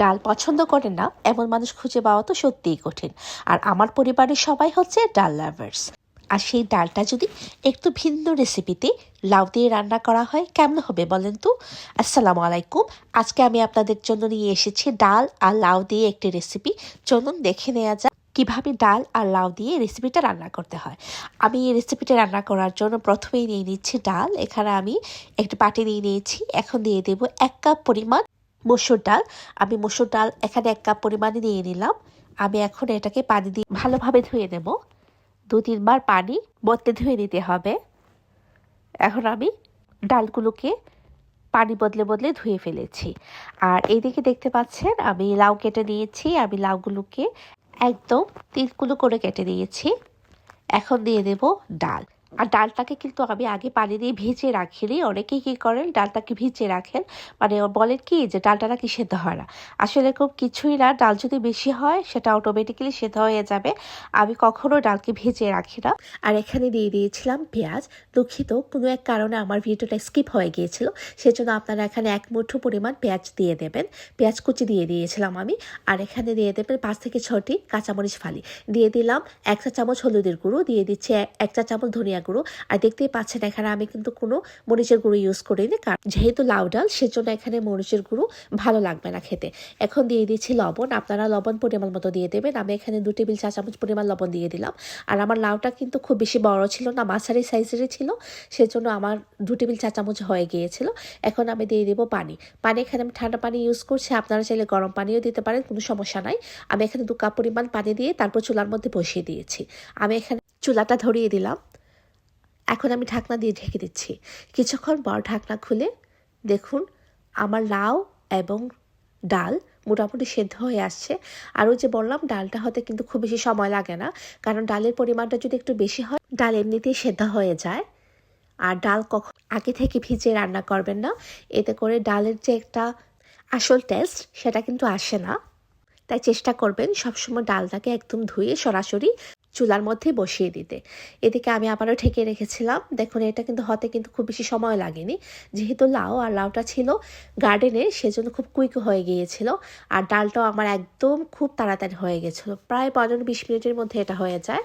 ডাল পছন্দ করেন না, এমন মানুষ খুঁজে পাওয়া তো সত্যিই কঠিন। আর আমার পরিবারের সবাই হচ্ছে ডাল লাভার্স আর সেই ডালটা যদি একটু ভিন্ন রেসিপিতে লাউ দিয়ে রান্না করা হয়, কেমন হবে বলেন তো? আসসালামু আলাইকুম। আজকে আমি আপনাদের জন্য নিয়ে এসেছি ডাল আর লাউ দিয়ে একটি রেসিপি চলুন দেখে নেওয়া যাক কীভাবে ডাল আর লাউ দিয়ে রেসিপিটা রান্না করতে হয়। আমি এই রেসিপিটা রান্না করার জন্য প্রথমেই নিয়ে নিচ্ছি ডাল। এখানে আমি একটি পাটি নিয়ে নিয়েছি। এখন দিয়ে দেব এক কাপ পরিমাণ মসুর ডাল। আমি মসুর ডাল এখানে এক কাপ পরিমাণে নিয়ে নিলাম। আমি এখন এটাকে পানি দিয়ে ভালোভাবে ধুয়ে নেব। দু, তিনবার পানি বদলে ধুয়ে নিতে হবে। এখন আমি ডালগুলোকে পানি বদলে বদলে ধুয়ে ফেলেছি। আর এইদিকে দেখতে পাচ্ছেন, আমি লাউ কেটে নিয়েছি। আমি লাউগুলোকে একদম তিনকুলো করে কেটে নিয়েছি। এখন দিয়ে দেব ডাল। আর ডালটাকে কিন্তু আমি আগে পানি দিয়ে ভিজিয়ে রাখিনি। অনেকেই কী করেন, ডালটাকে ভিজিয়ে রাখেন। মানে বলেন কি যে ডালটা নাকি সেদ্ধ হয় না। আসলে খুব কিছুই না, ডাল যদি বেশি হয় সেটা অটোমেটিক্যালি সেদ্ধ হয়ে যাবে। আমি কখনো ডালকে ভিজিয়ে রাখি না। আর এখানে দিয়ে দিয়েছিলাম পেঁয়াজ। দুঃখিত, কোনো এক কারণে আমার ভিডিওটা স্কিপ হয়ে গিয়েছিল। সেজন্য আপনারা এখানে এক মুঠো পরিমাণ পেঁয়াজ দিয়ে দেবেন। পেঁয়াজ কুচি দিয়ে দিয়েছিলাম আমি। আর এখানে দিয়ে দেবেন পাঁচ থেকে ছটি কাঁচামরিচ ফালি। দিয়ে দিলাম এক চা চামচ হলুদের গুঁড়ো। দিয়ে দিচ্ছি এক চা চামচ ধনিয়া গুঁড়ো আর দেখতেই পাচ্ছেন এখানে আমি কিন্তু কোনো মরিচের গুঁড়ো ইউজ করিনি, কারণ যেহেতু লাউ ডাল, সেজন্য এখানে মরিচের গুঁড়ো ভালো লাগবে না খেতে। এখন দিয়ে দিচ্ছি লবণ। আপনারা লবণ পরিমাণ মতো দিয়ে দেবেন। আমি এখানে দু টেবিল চা চামচ পরিমাণ লবণ দিয়ে দিলাম। আর আমার লাউটা কিন্তু খুব বেশি বড় ছিল না, মাঝারি সাইজেরই ছিল, সেজন্য আমার দু টেবিল চা চামচ হয়ে গিয়েছিল। এখন আমি দিয়ে দেবো পানি। পানি এখানে আমি ঠান্ডা পানি ইউজ করছি। আপনারা চাইলে গরম পানিও দিতে পারেন, কোনো সমস্যা নাই। আমি এখানে দু কাপ পরিমাণ পানি দিয়ে তারপর চুলার মধ্যে বসিয়ে দিয়েছি। আমি এখানে চুলাটা ধরিয়ে দিলাম। এখন আমি ঢাকনা দিয়ে ঢেকে দিচ্ছি। কিছুক্ষণ পর ঢাকনা খুলে দেখুন আমার লাউ এবং ডাল মোটামুটি সেদ্ধ হয়ে আসছে। আর ওই যে বললাম, ডালটা হতে কিন্তু খুব বেশি সময় লাগে না, কারণ ডালের পরিমাণটা যদি একটু বেশি হয়, ডাল এমনিতেই সেদ্ধ হয়ে যায়। আর ডাল কখন আগে থেকে ভিজিয়ে রান্না করবেন না, এতে করে ডালের যে একটা আসল টেস্ট সেটা কিন্তু আসে না। তাই চেষ্টা করবেন সবসময় ডালটাকে একদম ধুয়ে সরাসরি চুলার মধ্যে বসিয়ে দিতে। এদিকে আমি আবারও ঠেকে রেখেছিলাম। দেখুন, এটা কিন্তু হতে কিন্তু খুব বেশি সময় লাগেনি। যেহেতু লাউ আর লাউটা ছিল গার্ডেনে, সেজন্য খুব কুইক হয়ে গিয়েছিল। আর ডালটাও আমার একদম খুব তাড়াতাড়ি হয়ে গেছিল। প্রায় পনেরো বিশ মিনিটের মধ্যে এটা হয়ে যায়।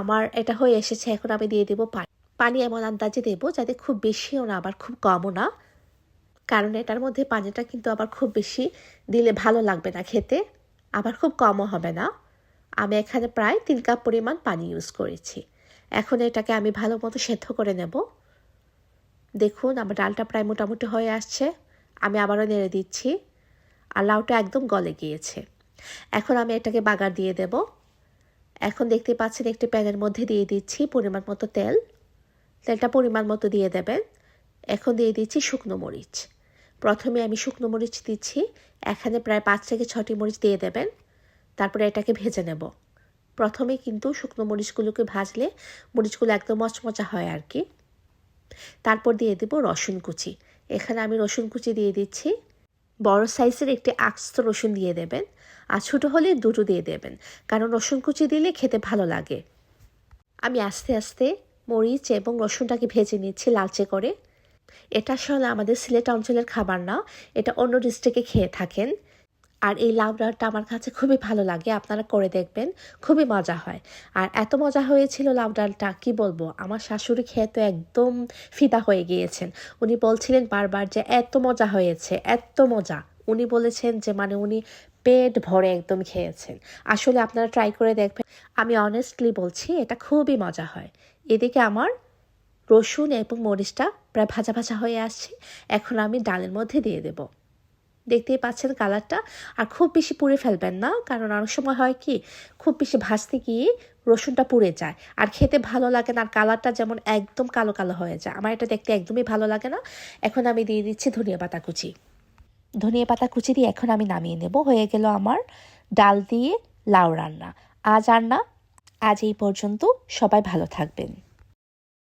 আমার এটা হয়ে এসেছে, এখন আমি দিয়ে দেবো পানি। পানি এমন আন্দাজে দেবো যাতে খুব বেশিও না, আবার খুব কমও না। কারণ এটার মধ্যে পানিটা কিন্তু আবার খুব বেশি দিলে ভালো লাগবে না খেতে, আবার খুব কমও হবে না। আমি এখানে প্রায় তিন কাপ পরিমাণ পানি ইউজ করেছি। এখন এটাকে আমি ভালো মতো সেদ্ধ করে নেব। দেখুন, আমার ডালটা প্রায় মোটামুটি হয়ে আসছে। আমি আবারও নেড়ে দিচ্ছি আর লাউটা একদম গলে গিয়েছে। এখন আমি এটাকে বাগার দিয়ে দেব। এখন দেখতে পাচ্ছেন, একটি প্যানের মধ্যে দিয়ে দিচ্ছি পরিমাণ মতো তেল। তেলটা পরিমাণ মতো দিয়ে দেবেন। এখন দিয়ে দিচ্ছি শুকনো মরিচ। প্রথমে আমি শুকনো মরিচ দিচ্ছি। এখানে প্রায় পাঁচ থেকে ছটি মরিচ দিয়ে দেবেন। তারপরে এটাকে ভেজে নেব। প্রথমে কিন্তু শুকনো মরিচগুলোকে ভাজলে মরিচগুলো একদম মচমচা হয় আর কি তারপর দিয়ে দেব রসুন কুচি। এখানে আমি রসুন কুচি দিয়ে দিচ্ছি। বড় সাইজের একটি আস্ত রসুন দিয়ে দেবেন আর ছোটো হলে দুটো দিয়ে দেবেন, কারণ রসুন কুচি দিলে খেতে ভালো লাগে। আমি আস্তে আস্তে মরিচ এবং রসুনটাকে ভেজে নিচ্ছি লালচে করে। এটা আসলে আমাদের সিলেট অঞ্চলের খাবার না, এটা অন্য ডিস্ট্রিক্টে খেয়ে থাকেন। আর এই লাউ ডালটা আমার কাছে খুবই ভালো লাগে, আপনারা করে দেখবেন, খুবই মজা হয়। আর এত মজা হয়েছিল লাউ ডালটা কি বলব, আমার শাশুড়ি খেয়ে তো একদম ফিদা হয়ে গিয়েছেন। উনি বলছিলেন বারবার যে এত মজা হয়েছে, এত মজা। উনি বলেছেন যে মানে উনি পেট ভরে একদম খেয়েছেন। আসলে আপনারা ট্রাই করে দেখবেন। আমি অনেস্টলি বলছি, এটা খুবই মজা হয়। এদিকে আমার রসুন এবং মরিচটা প্রায় ভাজা ভাজা হয়ে আসছে, এখন আমি ডালের মধ্যে দিয়ে দেব। দেখতেই পাচ্ছেন কালারটা। আর খুব বেশি পুড়ে ফেলবেন না, কারণ অনেক সময় হয় কি, খুব বেশি ভাজতে গিয়ে রসুনটা পুড়ে যায়। আর খেতে ভালো লাগে না, আর কালারটা যেমন একদম কালো কালো হয়ে যায়। আমার এটা দেখতে একদমই ভালো লাগে না। এখন আমি দিয়ে দিচ্ছি ধনিয়া পাতা কুচি। ধনিয়া পাতা কুচি দিয়ে এখন আমি নামিয়ে নেব। হয়ে গেল আমার ডাল দিয়ে লাউ রান্না। আজ আর না, আজ এই পর্যন্ত সবাই ভালো থাকবেন।